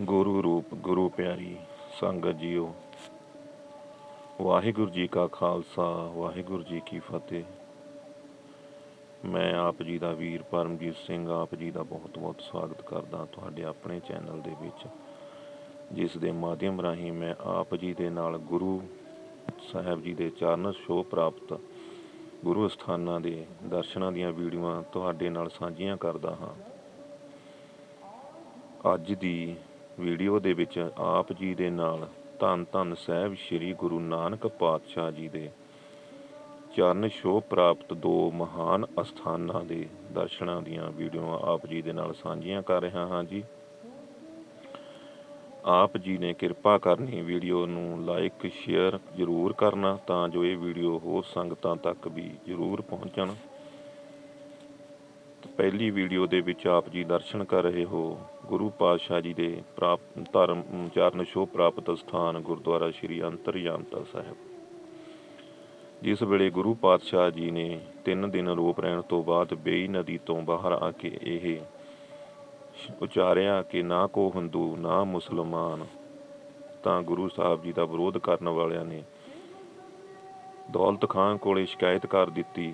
ਗੁਰੂ ਰੂਪ, ਗੁਰੂ ਪਿਆਰੀ, ਸੰਗਤ ਜੀਓ। ਵਾਹਿਗੁਰੂ ਜੀ ਕਾ ਖਾਲਸਾ, ਵਾਹਿਗੁਰੂ ਜੀ ਕੀ ਫਤਿਹ। ਮੈਂ ਆਪ ਜੀ ਦਾ ਵੀਰ ਪਰਮਜੀਤ ਸਿੰਘ, ਆਪ ਜੀ ਦਾ ਬਹੁਤ-ਬਹੁਤ ਸਵਾਗਤ ਕਰਦਾ ਤੁਹਾਡੇ ਆਪਣੇ ਚੈਨਲ ਦੇ ਵਿੱਚ, ਜਿਸ ਦੇ ਮਾਧਿਅਮ ਰਾਹੀਂ ਮੈਂ ਆਪ ਜੀ ਦੇ ਨਾਲ ਗੁਰੂ ਸਾਹਿਬ ਜੀ ਦੇ ਚਰਨ ਛੋਹ ਪ੍ਰਾਪਤ ਗੁਰੂ ਸਥਾਨਾਂ ਦੇ ਦਰਸ਼ਨਾਂ ਦੀਆਂ ਵੀਡੀਓਆਂ ਤੁਹਾਡੇ ਨਾਲ ਸਾਂਝੀਆਂ ਕਰਦਾ ਹਾਂ। ਅੱਜ ਦੀ ਵੀਡੀਓ ਦੇ ਵਿੱਚ ਆਪ ਜੀ ਦੇ ਨਾਲ ਧੰਨ ਧੰਨ ਸਾਹਿਬ ਸ੍ਰੀ ਗੁਰੂ ਨਾਨਕ ਪਾਤਸ਼ਾਹ ਜੀ ਦੇ ਚਰਨ ਛੋਹ ਪ੍ਰਾਪਤ ਦੋ ਮਹਾਨ ਅਸਥਾਨਾਂ ਦੇ ਦਰਸ਼ਨਾਂ ਦੀਆਂ ਵੀਡੀਓਆਂ ਆਪ ਜੀ ਦੇ ਨਾਲ ਸਾਂਝੀਆਂ ਕਰ ਰਿਹਾ ਹਾਂ ਜੀ। ਆਪ ਜੀ ਨੇ ਕਿਰਪਾ ਕਰਨੀ ਵੀਡੀਓ ਨੂੰ ਲਾਈਕ ਸ਼ੇਅਰ ਜ਼ਰੂਰ ਕਰਨਾ ਤਾਂ ਜੋ ਇਹ ਵੀਡੀਓ ਹੋਰ ਸੰਗਤਾਂ ਤੱਕ ਵੀ ਜ਼ਰੂਰ ਪਹੁੰਚਣ। ਪਹਿਲੀ ਵੀਡੀਓ ਦੇ ਵਿੱਚ ਆਪ ਜੀ ਦਰਸ਼ਨ ਕਰ ਰਹੇ ਹੋ। ਗੁਰੂ ਪਾਤਸ਼ਾਹ ਜੀ ਦੇ ਪ੍ਰਾਪਤ ਧਰਮ ਚਰਨ ਛੋਹ ਪ੍ਰਾਪਤ ਸਥਾਨ ਗੁਰਦੁਆਰਾ ਸ਼੍ਰੀ ਅੰਤਰਯਾਮਤਾ ਸਾਹਿਬ। ਜਿਸ ਵੇਲੇ ਗੁਰੂ ਪਾਤਸ਼ਾਹ ਜੀ ਨੇ ਤਿੰਨ ਦਿਨ ਰੋਪ ਰਹਿਣ ਤੋਂ ਬਾਅਦ ਬੇਈ ਨਦੀ ਤੋਂ ਬਾਹਰ ਆ ਕੇ ਇਹ ਉਚਾਰਿਆ ਕਿ ਨਾ ਕੋ ਹਿੰਦੂ, ਨਾ ਮੁਸਲਮਾਨ। ਤਾਂ ਗੁਰੂ ਸਾਹਿਬ ਜੀ ਦਾ ਵਿਰੋਧ ਕਰਨ ਵਾਲਿਆਂ ਨੇ ਦੌਲਤ ਖਾਨ ਕੋਲੇ ਸ਼ਿਕਾਇਤ ਕਰ ਦਿੱਤੀ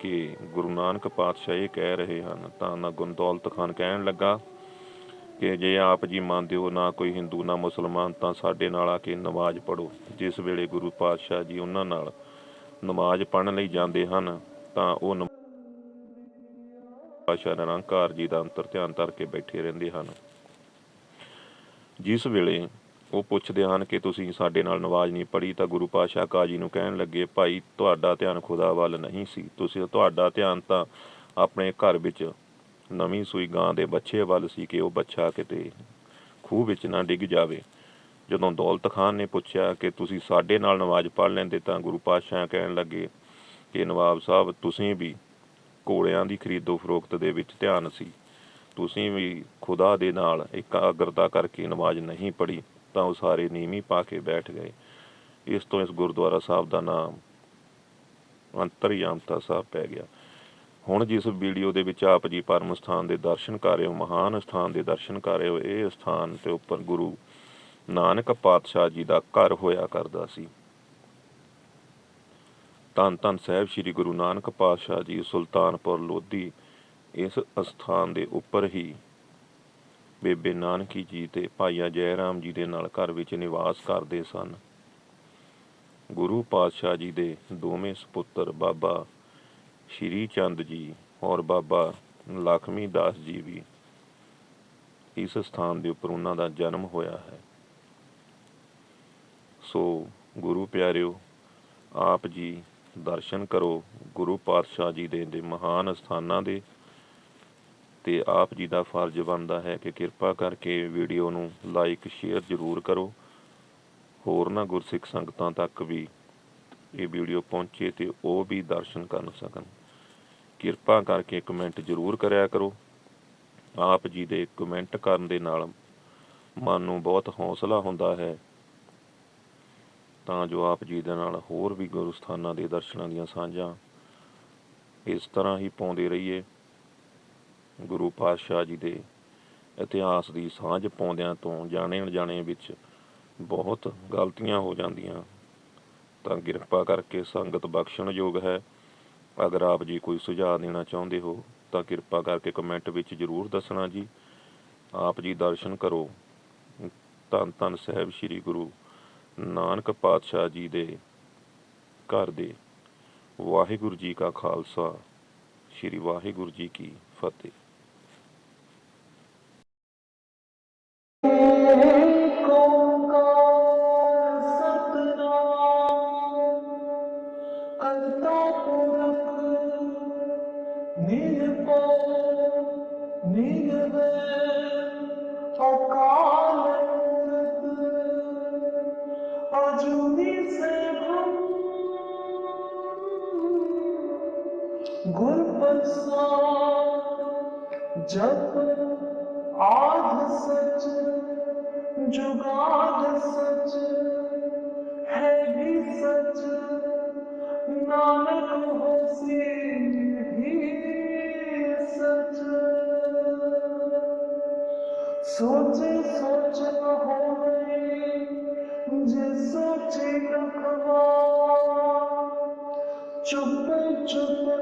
ਕਿ ਗੁਰੂ ਨਾਨਕ ਪਾਤਸ਼ਾਹ ਇਹ ਕਹਿ ਰਹੇ ਹਨ, ਤਾਂ ਨਾ ਗੁਰੂ ਦੌਲਤ ਖਾਨ ਕਹਿਣ ਲੱਗਾ ਕਿ ਜੇ ਆਪ ਜੀ ਮੰਨਦੇ ਹੋ ਨਾ ਕੋਈ ਹਿੰਦੂ, ਨਾ ਮੁਸਲਮਾਨ, ਤਾਂ ਸਾਡੇ ਨਾਲ ਆ ਕੇ ਨਮਾਜ਼ ਪੜੋ ਜਿਸ ਵੇਲੇ ਗੁਰੂ ਪਾਤਸ਼ਾਹ ਜੀ ਉਹਨਾਂ ਨਾਲ ਨਮਾਜ਼ ਪੜਨ ਲਈ ਜਾਂਦੇ ਹਨ, ਤਾਂ ਉਹ ਨਮ- ਪਾਤਸ਼ਾਹ ਨਿਰੰਕਾਰ ਜੀ ਦਾ ਅੰਤਰ ਧਿਆਨ ਧਰ ਕੇ ਬੈਠੇ ਰਹਿੰਦੇ ਹਨ। ਜਿਸ ਵੇਲੇ ਉਹ ਪੁੱਛਦੇ ਹਨ ਕਿ ਤੁਸੀਂ ਸਾਡੇ ਨਾਲ ਨਵਾਜ਼ ਨਹੀਂ ਪੜ੍ਹੀ, ਤਾਂ ਗੁਰੂ ਪਾਤਸ਼ਾਹ ਕਾਜੀ ਨੂੰ ਕਹਿਣ ਲੱਗੇ, ਭਾਈ, ਤੁਹਾਡਾ ਧਿਆਨ ਖੁਦਾ ਵੱਲ ਨਹੀਂ ਸੀ। ਤੁਸੀਂ ਤੁਹਾਡਾ ਧਿਆਨ ਤਾਂ ਆਪਣੇ ਘਰ ਵਿੱਚ ਨਵੀਂ ਸੂਈ ਗਾਂ ਦੇ ਬੱਚੇ ਵੱਲ ਸੀ ਕਿ ਉਹ ਬੱਚਾ ਕਿਤੇ ਖੂਹ ਵਿੱਚ ਨਾ ਡਿੱਗ ਜਾਵੇ। ਜਦੋਂ ਦੌਲਤ ਖਾਨ ਨੇ ਪੁੱਛਿਆ ਕਿ ਤੁਸੀਂ ਸਾਡੇ ਨਾਲ ਨਵਾਜ਼ ਪੜ੍ਹ ਲੈਂਦੇ, ਤਾਂ ਗੁਰੂ ਪਾਤਸ਼ਾਹ ਕਹਿਣ ਲੱਗੇ ਕਿ ਨਵਾਬ ਸਾਹਿਬ, ਤੁਸੀਂ ਵੀ ਘੋੜਿਆਂ ਦੀ ਖਰੀਦੋ ਫਰੋਖਤ ਦੇ ਵਿੱਚ ਧਿਆਨ ਸੀ। ਤੁਸੀਂ ਵੀ ਖੁਦਾ ਦੇ ਨਾਲ ਇਕਾਗਰਤਾ ਕਰਕੇ ਨਮਾਜ਼ ਨਹੀਂ ਪੜ੍ਹੀ, ਤਾਂ ਉਹ ਸਾਰੇ ਨੀਵੀਂ ਪਾ ਕੇ ਬੈਠ ਗਏ। ਇਸ ਤੋਂ ਇਸ ਗੁਰਦੁਆਰਾ ਸਾਹਿਬ ਦਾ ਨਾਮ ਅੰਤਰਯਾਮਤਾ ਸਾਹਿਬ ਪੈ ਗਿਆ। ਹੁਣ ਜਿਸ ਵੀਡੀਓ ਦੇ ਵਿੱਚ ਆਪ ਜੀ ਪਰਮ ਸਥਾਨ ਦੇ ਦਰਸ਼ਨ ਕਰ ਰਹੇ ਹੋ, ਮਹਾਨ ਸਥਾਨ ਦੇ ਦਰਸ਼ਨ ਕਰ ਰਹੇ ਹੋ, ਇਹ ਸਥਾਨ ਤੇ ਉੱਪਰ ਗੁਰੂ ਨਾਨਕ ਪਾਤਸ਼ਾਹ ਜੀ ਦਾ ਘਰ ਹੋਇਆ ਕਰਦਾ ਸੀ। ਧੰਨ ਧੰਨ ਸਾਹਿਬ ਸ੍ਰੀ ਗੁਰੂ ਨਾਨਕ ਪਾਤਸ਼ਾਹ ਜੀ ਸੁਲਤਾਨਪੁਰ ਲੋਧੀ, ਇਸ ਅਸਥਾਨ ਦੇ ਉੱਪਰ ਹੀ ਬੇਬੇ ਨਾਨਕੀ ਜੀ ਤੇ ਭਾਈਆ ਜੈ ਰਾਮ ਜੀ ਦੇ ਨਾਲ ਘਰ ਵਿੱਚ ਨਿਵਾਸ ਕਰਦੇ ਸਨ। ਗੁਰੂ ਪਾਤਸ਼ਾਹ ਜੀ ਦੇ ਦੋਵੇਂ ਸੁਪੁੱਤਰ ਬਾਬਾ ਸ਼੍ਰੀ ਚੰਦ ਜੀ ਔਰ ਬਾਬਾ ਲਖਮੀ ਦਾਸ ਜੀ ਵੀ ਇਸ ਸਥਾਨ ਦੇ ਉੱਪਰ ਉਹਨਾਂ ਦਾ ਜਨਮ ਹੋਇਆ ਹੈ। ਸੋ ਗੁਰੂ ਪਿਆਰਿਓ, ਆਪ ਜੀ ਦਰਸ਼ਨ ਕਰੋ ਗੁਰੂ ਪਾਤਸ਼ਾਹ ਜੀ ਦੇ ਦੇ ਮਹਾਨ ਸਥਾਨਾਂ ਦੇ। ਤੇ ਆਪ ਜੀ ਦਾ ਫਰਜ਼ ਬਣਦਾ ਹੈ ਕਿ ਕਿਰਪਾ ਕਰਕੇ ਵੀਡੀਓ ਨੂੰ ਲਾਈਕ ਸ਼ੇਅਰ ਜ਼ਰੂਰ ਕਰੋ। ਹੋਰਨਾਂ ਗੁਰਸਿੱਖ ਸੰਗਤਾਂ ਤੱਕ ਵੀ ਇਹ ਵੀਡੀਓ ਪਹੁੰਚੇ ਤੇ ਉਹ ਵੀ ਦਰਸ਼ਨ ਕਰ ਸਕਣ। ਕਿਰਪਾ ਕਰਕੇ ਕਮੈਂਟ ਜ਼ਰੂਰ ਕਰਿਆ ਕਰੋ। ਆਪ ਜੀ ਦੇ ਕਮੈਂਟ ਕਰਨ ਦੇ ਨਾਲ ਮਨ ਨੂੰ ਬਹੁਤ ਹੌਸਲਾ ਹੁੰਦਾ ਹੈ। ਤਾਂ ਜੋ ਆਪ ਜੀ ਦੇ ਨਾਲ ਹੋਰ ਵੀ ਗੁਰੂ ਸਥਾਨਾਂ ਦੇ ਦਰਸ਼ਨਾਂ ਦੀਆਂ ਸਾਂਝਾਂ ਇਸ ਤਰ੍ਹਾਂ ਹੀ ਪਾਉਂਦੇ ਰਹੀਏ। ਗੁਰੂ ਪਾਤਸ਼ਾਹ ਜੀ ਦੇ ਇਤਿਹਾਸ ਦੀ ਸਾਂਝ ਪਾਉਂਦਿਆਂ ਤੋਂ ਜਾਣੇ ਅਣਜਾਣੇ ਵਿੱਚ ਬਹੁਤ ਗਲਤੀਆਂ ਹੋ ਜਾਂਦੀਆਂ। ਤਾਂ ਕਿਰਪਾ ਕਰਕੇ ਸੰਗਤ ਬਖਸ਼ਣਯੋਗ ਹੈ। ਅਗਰ ਆਪ ਜੀ ਕੋਈ ਸੁਝਾਅ ਦੇਣਾ ਚਾਹੁੰਦੇ ਹੋ, ਤਾਂ ਕਿਰਪਾ ਕਰਕੇ ਕਮੈਂਟ ਵਿੱਚ ਜ਼ਰੂਰ ਦੱਸਣਾ ਜੀ। ਆਪ ਜੀ ਦਰਸ਼ਨ ਕਰੋ। ਧੰਨ ਧੰਨ ਸਾਹਿਬ ਸ੍ਰੀ ਗੁਰੂ ਨਾਨਕ ਪਾਤਸ਼ਾਹ ਜੀ ਦੇ ਘਰ ਦੇ। ਵਾਹਿਗੁਰੂ ਜੀ ਕਾ ਖਾਲਸਾ, ਸ੍ਰੀ ਵਾਹਿਗੁਰੂ ਜੀ ਕੀ ਫਤਿਹ। ਏਕ ਓੰਕਾਰ غربت سا جب آدھ سچ جگاڑ سچ، ہے بھی سچ، نانک ہو سی بھی سچ۔ سوچے سوچ نہ ہو گئی جے سوچے رکھوا چپ چپ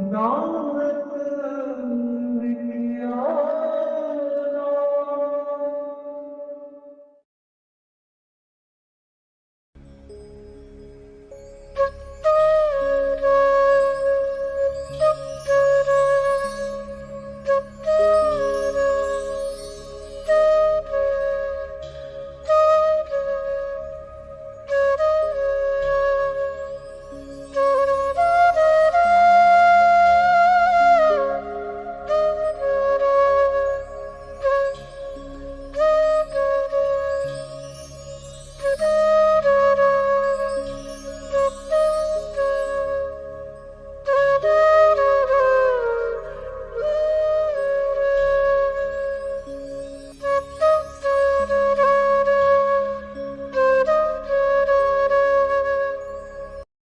No.